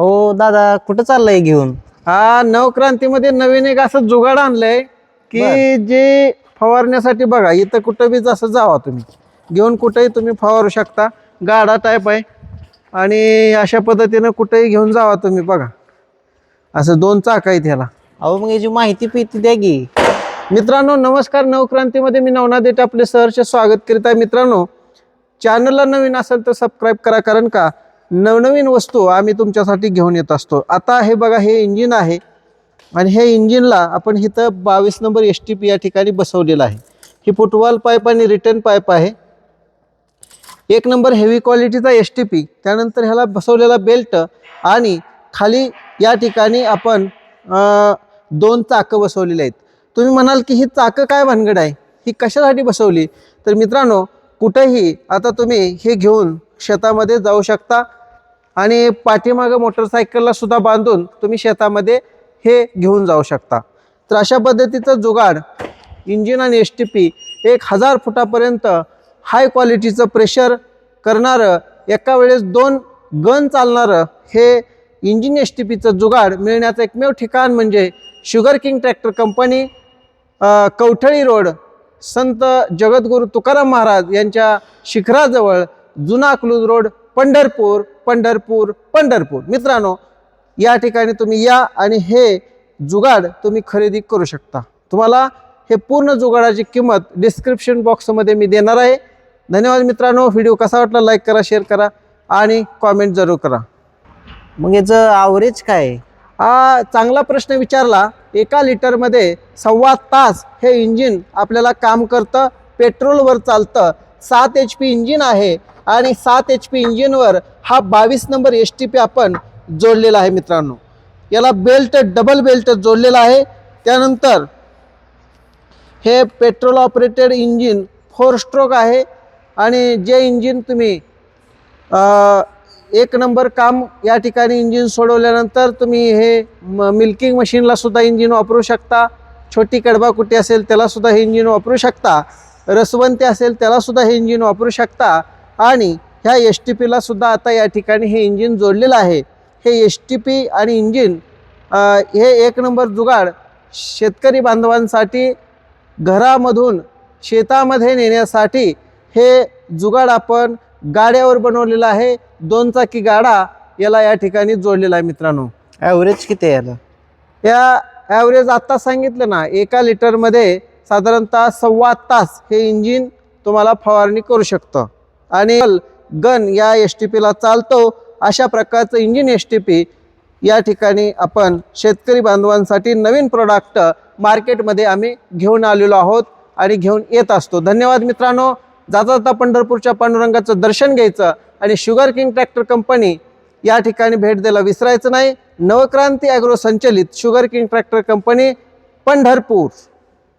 हो दादा कुठं चाललंय घेऊन? हा नवक्रांतीमध्ये नवीन एक असं जुगाड आणलंय की जे फवारण्यासाठी बघा इथं कुठं बी जसं जावा तुम्ही. घेऊन कुठेही तुम्ही फवारू शकता. गाडा टाईप आहे. आणि अशा पद्धतीनं कुठेही घेऊन जावा तुम्ही बघा. असं दोन चाक आहेत ह्याला. अहो मग याची माहिती पिती द्या की. मित्रांनो नमस्कार. नवक्रांतीमध्ये मी नवनाथ देठ आपले सहर्ष स्वागत करीत आहे. मित्रांनो चॅनलला नवीन असेल तर सबस्क्राईब करा. कारण का? नवनवीन वस्तू आम्ही तुमच्यासाठी घेऊन येत असतो. आता हे बघा हे इंजिन आहे आणि हे इंजिनला आपण इथं बावीस नंबर एस टी पी या ठिकाणी बसवलेलं आहे. ही फुटबॉल पाईप आणि रिटर्न पाईप आहे. एक नंबर हेवी क्वालिटीचा एस टी पी त्यानंतर ह्याला बसवलेला बेल्ट आणि खाली या ठिकाणी आपण दोन चाकं बसवलेली आहेत. तुम्ही म्हणाल की ही चाकं काय भानगड आहे? ही कशासाठी बसवली? तर मित्रांनो कुठेही आता तुम्ही हे घेऊन शेतामध्ये जाऊ शकता. आणि पाठीमागं मोटरसायकलला सुद्धा बांधून तुम्ही शेतामध्ये हे घेऊन जाऊ शकता. तर अशा पद्धतीचं जुगाड इंजिन आणि एस टी पी एक हजार फुटापर्यंत हाय क्वालिटीचं प्रेशर करणारं एका वेळेस दोन गन चालणारं हे इंजिन एस टी पीचं जुगाड मिळण्याचं एकमेव ठिकाण म्हणजे Sugar King tractor company Kavathali road Sant Jagadguru Tukaram Maharaj यांच्या शिखराजवळ जुना क्लूज रोड पंढरपूर पंढरपूर पंढरपूर. मित्रांनो या ठिकाणी तुम्ही या आणि हे जुगाड तुम्ही खरेदी करू शकता. तुम्हाला हे पूर्ण जुगाडाची किंमत डिस्क्रिप्शन बॉक्समध्ये मी देणार आहे. धन्यवाद मित्रांनो. व्हिडिओ कसा वाटला लाईक करा शेअर करा आणि कॉमेंट जरूर करा. मग याचं ॲव्हरेज काय आहे? हा चांगला प्रश्न विचारला. एका लिटरमध्ये सव्वा तास हे इंजिन आपल्याला काम करतं. पेट्रोलवर चालतं. सात एच पी इंजिन आहे. आणि सात एच पी इंजिनवर हा बावीस नंबर एस टी पी आपण जोडलेला आहे मित्रांनो. याला बेल्ट डबल बेल्ट जोडलेला आहे. त्यानंतर हे petrol operated engine four stroke आहे. आणि जे इंजिन तुम्ही एक नंबर काम या ठिकाणी इंजिन सोडवल्यानंतर तुम्ही हे म मिल्किंग मशीनला सुद्धा इंजिन वापरू शकता. छोटी कडबाकुटी असेल त्याला सुद्धा हे इंजिन वापरू शकता. रसवंती असेल त्याला सुद्धा हे इंजिन वापरू शकता. आणि ह्या एस टी पीला सुद्धा आता या ठिकाणी हे इंजिन जोडलेलं आहे. हे एस टी पी आणि इंजिन हे एक नंबर जुगाड शेतकरी बांधवांसाठी घरामधून शेतामध्ये नेण्यासाठी हे जुगाड आपण गाड्यावर बनवलेलं आहे. दोन चाकी गाडा याला या ठिकाणी जोडलेला आहे मित्रांनो. ॲव्हरेज किती आहे याला? या ॲव्हरेज आत्ता सांगितलं ना एका लिटरमध्ये साधारणतः सव्वा तास हे इंजिन तुम्हाला फवारणी करू शकतं. आणि गन या एस टी पीला चालतो. अशा प्रकारचं इंजिन एस टी पी या ठिकाणी आपण शेतकरी बांधवांसाठी नवीन प्रोडक्ट मार्केटमध्ये आम्ही घेऊन आलेलो आहोत आणि घेऊन येत असतो. धन्यवाद मित्रांनो. जाता जाता पंढरपूरच्या पांडुरंगाचं दर्शन घ्यायचं आणि शुगर किंग ट्रॅक्टर कंपनी या ठिकाणी भेट द्यायला विसरायचं नाही. नवक्रांती ॲग्रो संचलित Sugar King tractor company Pandharpur.